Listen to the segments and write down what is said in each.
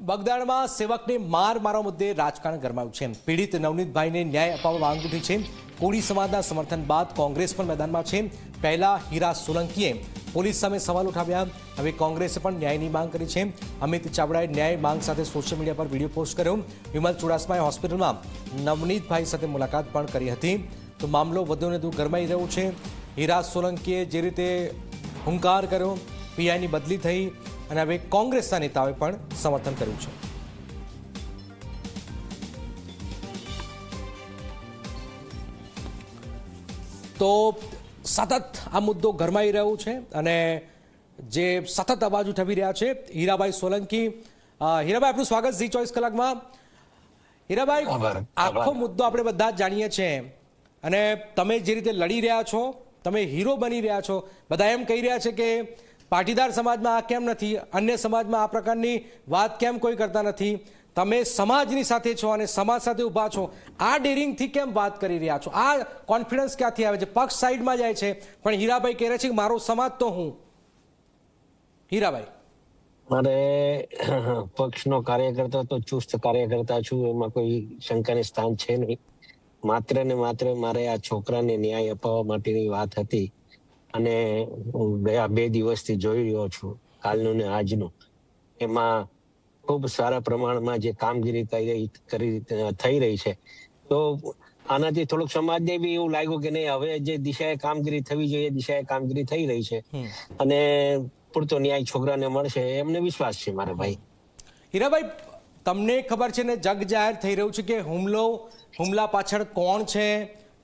બગદાણમાં સેવકને માર મારવા મુદ્દે રાજકારણ ગરમાયું છે. પીડિત નવનીતભાઈને ન્યાય અપાવવા માંગ ઉઠી છે. કોળી સમાજના સમર્થન બાદ કોંગ્રેસ પણ મેદાનમાં છે. પહેલા હીરા સોલંકીએ પોલીસ સામે સવાલ ઉઠાવ્યા. હવે કોંગ્રેસે પણ ન્યાયની માંગ કરી છે. અમિત ચાવડાએ ન્યાય માંગ સાથે સોશિયલ મીડિયા પર વીડિયો પોસ્ટ કર્યો. વિમલ ચુડાસમાએ હોસ્પિટલમાં નવનીતભાઈ સાથે મુલાકાત પણ કરી હતી. તો મામલો વધુ ને વધુ ગરમાઈ રહ્યો છે. હીરા સોલંકીએ જે રીતે હુંકાર કર્યો, પીઆઈની બદલી થઈ અને હવે કોંગ્રેસના નેતાઓએ પણ સમર્થન કર્યું છે. તો સતત આ મુદ્દો ગરમાઈ રહ્યો છે અને જે સતત અવાજ ઉઠાવી રહ્યા છે હીરાભાઈ સોલંકી. હીરાબાઈ આપનું સ્વાગત ઝી ચોવીસ કલાકમાં. હીરાભાઈ આખો મુદ્દો આપણે બધા જ જાણીએ છીએ. અને તમે જે રીતે લડી રહ્યા છો તમે હીરો બની રહ્યા છો બધા એમ કહી રહ્યા છે કે પાટીદાર સમાજમાં આ કેમ નથી? અન્ય સમાજમાં આ પ્રકારની વાત કેમ કોઈ કરતા નથી? તમે સમાજની સાથે છો અને સમાજ સાથે ઊભા છો. આ ડેરિંગથી કેમ વાત કરી રહ્યા છો? આ કોન્ફિડન્સ ક્યાંથી આવે છે? પક્ષ સાઈડમાં જાય છે. પણ હીરાભાઈ કહે છે કે મારો સમાજ તો હું. હીરાભાઈ મારે પક્ષનો કાર્યકર્તા તો ચુસ્ત કાર્યકર્તા છું. એમાં કોઈ શંકાની સ્થાન છે નહીં. માત્ર ને માત્ર મારે આ છોકરાને ન્યાય અપાવવા માટેની વાત હતી. અને હું ગયા બે દિવસથી જોઈ રહ્યો છું કાલનું ને આજનું. એમાં ખૂબ સારા પ્રમાણમાં જે કામગીરી કરી કરી થઈ રહી છે. તો આનાથી થોડુંક સમાજને બી એવું લાગ્યું કે નહીં હવે જે દિશાએ કામગીરી થવી જોઈએ દિશાએ કામગીરી થઈ રહી છે. અને પૂરતો ન્યાય છોકરાને મળશે એમને વિશ્વાસ છે મારે ભાઈ. હીરાભાઈ તમને ખબર છે ને જગ જાહેર થઈ રહ્યું છે કે હુમલો હુમલા પાછળ કોણ છે?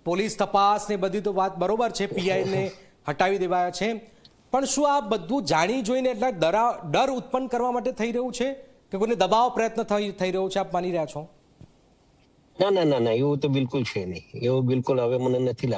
પોલીસ તપાસ ને બધી તો વાત બરોબર છે પીઆઈને હટાવી દેવાયા છે. પણ શું આ બધું જાણી જોઈને એટલા ડરા ઉત્પન્ન કરવા માટે થઈ રહ્યું છે? કે કોઈને દબાવ પ્રયત્ન થઈ થઈ રહ્યો છે, આપ માની રહ્યા છો? ના ના ના ના, એવું તો બિલકુલ છે નહીં. એવું બિલકુલ હવે મને નથી લાગતું.